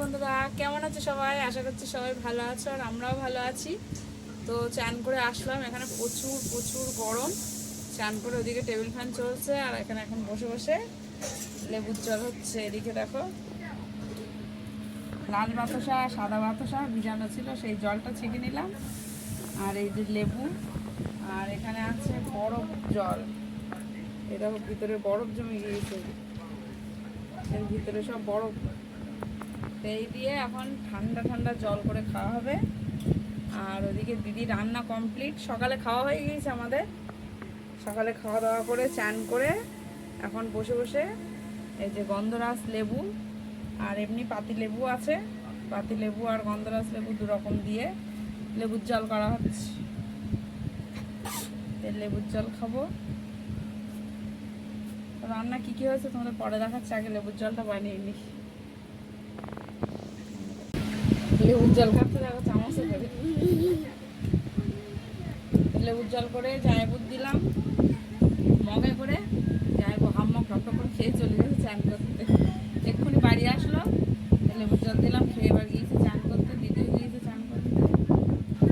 বন্ধুরা, কেমন আছে সবাই? আশা করছি সবাই ভালো আছো আর আমরাও ভালো আছি। তো চান করে আসলাম, এখানে প্রচুর প্রচুর গরম। চান করে ওদিকে টেবিল ফ্যান চলছে আর এখানে এখন বসে বসে লেবুর জল হচ্ছে এদিকে দেখো। লাল বাতাসা, সাদা বাতাসা ভিজানো ছিল, সেই জলটা ছেঁকে নিলাম। আর এই যে লেবু, আর এখানে আছে বরফ জল। এটা ভিতরে বরফ জমে গিয়েছে। এর ভিতরে সব বরফ। এই দিয়ে এখন ঠান্ডা ঠান্ডা জল করে খাওয়া হবে। আর ওদিকে দিদি রান্না কমপ্লিট সকালে খাওয়া হয়ে গিয়েছে আমাদের। সকালে খাওয়া দাওয়া করে, চান করে এখন বসে বসে এই যে গন্ধরাস লেবু আর এমনি পাতি লেবু আছে। পাতি লেবু আর গন্ধরাস লেবু দু রকম দিয়ে লেবুর জল করা হচ্ছে। লেবুর জল খাব। রান্না কি কি হয়েছে তোমাদের পরে দেখাচ্ছে, আগে লেবুর জলটা বানিয়ে নি লেবুর জল খাচ্ছে দেখো চামচে করে। লেবুর জল করে জায়বুদ দিলাম, মগে করে। জায়বু হাম্মক রক্ত করে খেয়ে চলে গেছে, চান করতে। এক্ষুনি বাড়ি আসলো লেবুর জল দিলাম, খেয়ে এবার গিয়েছে, চান করতে, দিদিও গিয়েছে চান করতে।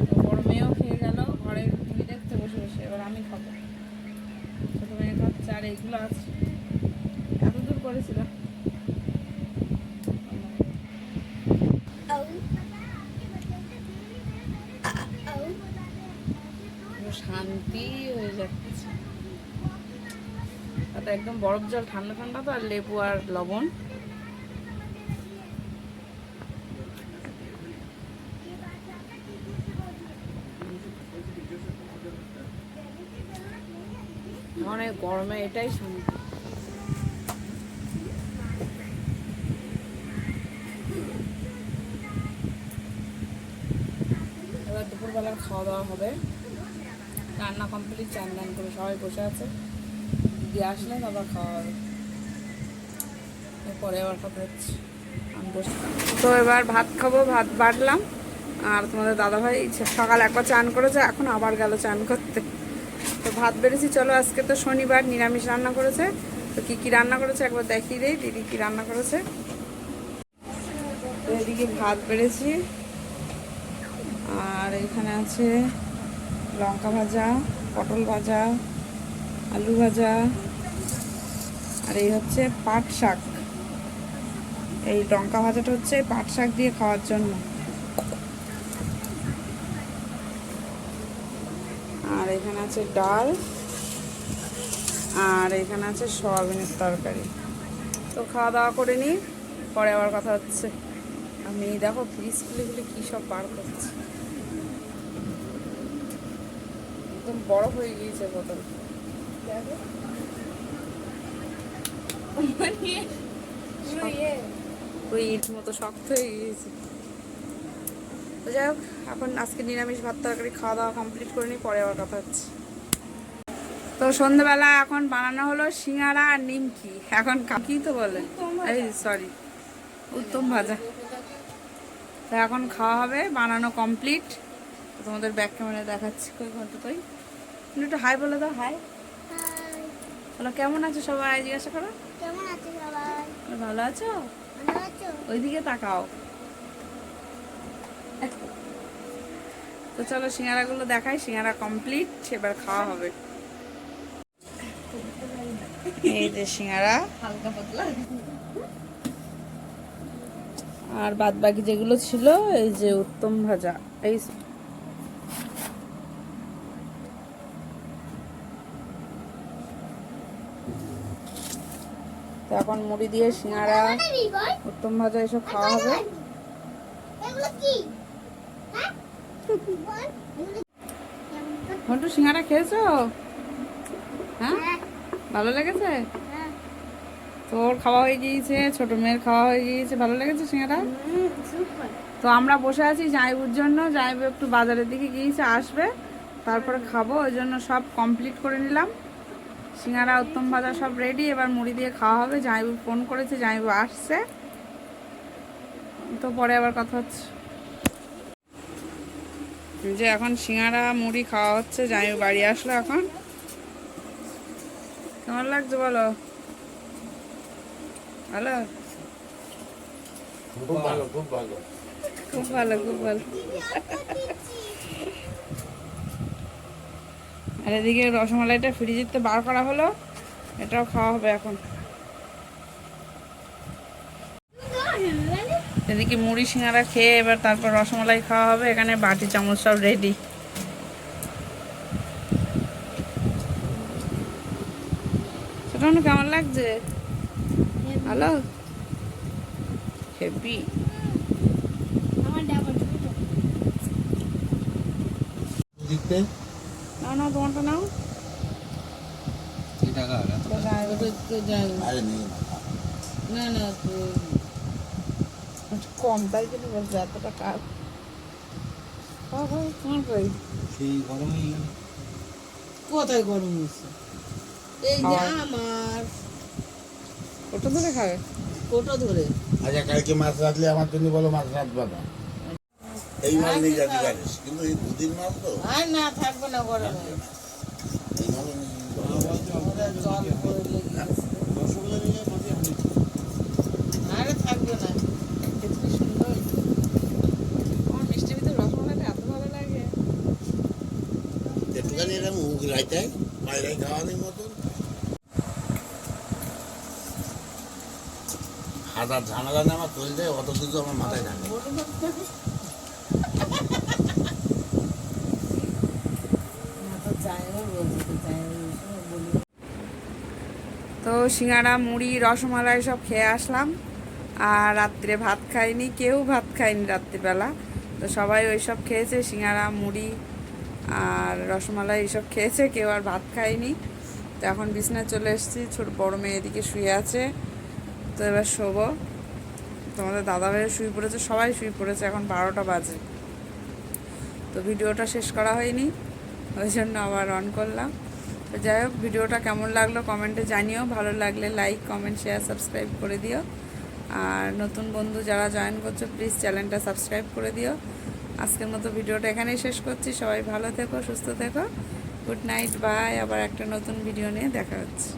তো বড় মেয়েও খেয়ে গেল ঘরে টিভি দেখতে বসে বসে, এবার আমি খাব। ছোট মেয়ে খাচ্ছে আর এইগুলো আছে। এত দূর করেছিল পুরো শান্তি হয়ে যাচ্ছে। আর একদম বরফ জল, ঠান্ডা ঠান্ডা তো, আর লেবু আর লবণ। অনেক গরমে এটাই শান্তি এবার দুপুরবেলার খাওয়া দাওয়া হবে। রান্না কমপ্লিট চান দান করে সবাই বসে আছে। দিদি আসলে আবার খাওয়া হবে। এরপরে আবার কথা হচ্ছে। তো এবার ভাত খাব, ভাত বাটলাম আর তোমাদের দাদাভাই সকাল একবার চান করেছে, এখন আবার গেল চান করতে। তো ভাত বেড়েছি, চলো আজকে তো শনিবার নিরামিষ রান্না করেছে। তো কি কি রান্না করেছে একবার দেখিয়ে দেই, দিদি কি রান্না করেছে। এদিকে ভাত বেড়েছি। আর এখানে আছে লঙ্কা ভাজা, পটল ভাজা, আলু ভাজা, আর এই হচ্ছে পাট শাক। এই লঙ্কা ভাজাটা হচ্ছে পাট শাক দিয়ে খাওয়ার জন্য। আর এখানে আছে ডাল, আর এখানে আছে সয়াবিনের তরকারি। তো খাওয়া দাওয়া করে নিই, পরে আবার কথা হচ্ছে। আমি দেখো খুলে কী সব বার করছে। একদম বরফ হয়ে গিয়েছে বোতল ওই ইট মতো শক্ত হয়ে গিয়েছে। তো যাই হোক এখন আজকে নিরামিষ ভাত তরকারি খাওয়া দাওয়া কমপ্লিট করে নিই পরে আবার কথা হচ্ছে। তো সন্ধ্যেবেলা এখন বানানো হলো সিঙ্গারা আর নিমকি। এখন কি তো বলে? এই সরি উত্তম ভাজা। তো এখন খাওয়া হবে বানানো কমপ্লিট তোমাদের ব্যাক ক্যামেরা দেখাচ্ছি কই ঘণ্টা তুই একটু হাই বলে দাও হাই বলো কেমন আছো সবাই? জিজ্ঞাসা করো। কেমন আছে সবাই? ভালো আছো? ভালো আছো? ওইদিকে তাকাও। তো চলো সিঙ্গারাগুলো দেখাই সিঙ্গারা কমপ্লিট এবার খাওয়া হবে। এই যে সিঙ্গারা। হালকা পাতলা। আর বাদ বাকি যেগুলো ছিল এই যে উত্তম ভাজা এই তো এখন মুড়ি দিয়ে সিঙ্গারা, উত্তম ভাজা এসব খাওয়া হবে। ঘন্টু, সিঙ্গারা খেয়েছো? হ্যাঁ? ভালো লেগেছে। তোর খাওয়া হয়ে গিয়েছে, ছোট মেয়ের খাওয়া হয়ে গিয়েছে। ভালো লেগেছে সিঙ্গারা? তো আমরা বসে আছি জাইবুর জন্য। জাইবু একটু বাজারের দিকে গিয়েছে, আসবে। তারপরে খাব, ওই জন্য সব কমপ্লিট করে নিলাম। সিঙ্গারা উত্তম ভাজা সব রেডি এবার মুড়ি দিয়ে খাওয়া হবে। জাইবু ফোন করেছে জাইবু আসছে। তো পরে আবার কথা হচ্ছে। যে এখন সিঙ্গারা মুড়ি খাওয়া হচ্ছে জাইবু বাড়ি আসলো এখন। কেমন লাগছে বলো? ভালো? খুব ভালো খুব ভালো। খুব ভালো খুব ভালো। আর এদিকে রসমালাইটা ফ্রিজের তো বার করা হলো এটাও খাওয়া হবে এখন। এদিকে মুড়ি সিঙ্গারা খেয়ে এবার তারপর রসমালাই খাওয়া হবে এখানে বাটি চামচ সব রেডি সেটা কেমন লাগছে? ভালো? হেভি। আমার দিতে। নাও নাও তোমারটা নাও। না। না কম তাই জন্য বলছে এতটা কাজ কোথায় গরম হচ্ছে এই যে আমার। ওটা ধরে খাবে? কোটো ধরে। আচ্ছা কালকে মাছ রাখলে আমার জন্য বলো মাছ রাখবা না। এই মাছ নিয়ে যাতে পারিস কিন্তু এই দুদিন মাছ তো। আর না থাকবে না গরমে এই লেগে আরে থাকবে না। একটুখানি এরকম মুখ রাইতায় বাইরে খাওয়ানোর মতন। হাজার ঝামেলা না আমার চলে অত কিছু আমার মাথায় থাকে না তো চাইও বলছি তো চাইও বলি তো সিঙ্গাড়া মুড়ি, রসমালাই সব খেয়ে আসলাম। আর রাত্রে ভাত খাইনি, কেউ ভাত খায়নি রাত্রিবেলা। তো সবাই ওই সব খেয়েছে সিঙ্গাড়া মুড়ি আর রসমালাই এইসব খেয়েছে, কেউ আর ভাত খায়নি তো এখন বিছনায় চলে এসেছি, ছোট বড় মেয়ে এদিকে শুয়ে আছে। তো এবার শোবো। তোমাদের দাদা ভাই শুয়ে পড়েছে, সবাই শুয়ে পড়েছে, এখন বারোটা বাজে। তো ভিডিওটা শেষ করা হয়নি, ওই জন্য আবার অন করলাম। তো যাই হোক, ভিডিওটা কেমন লাগল কমেন্টে জানিও। ভালো লাগলে লাইক কমেন্ট শেয়ার সাবস্ক্রাইব করে দিও। আর নতুন বন্ধু যারা জয়েন করছ প্লিজ চ্যানেলটা সাবস্ক্রাইব করে দিও। আজকের মতো ভিডিওটা এখানেই শেষ করছি। সবাই ভালো থেকো, সুস্থ থেকো। গুড নাইট বাই আবার একটা নতুন ভিডিও নিয়ে দেখা হচ্ছে।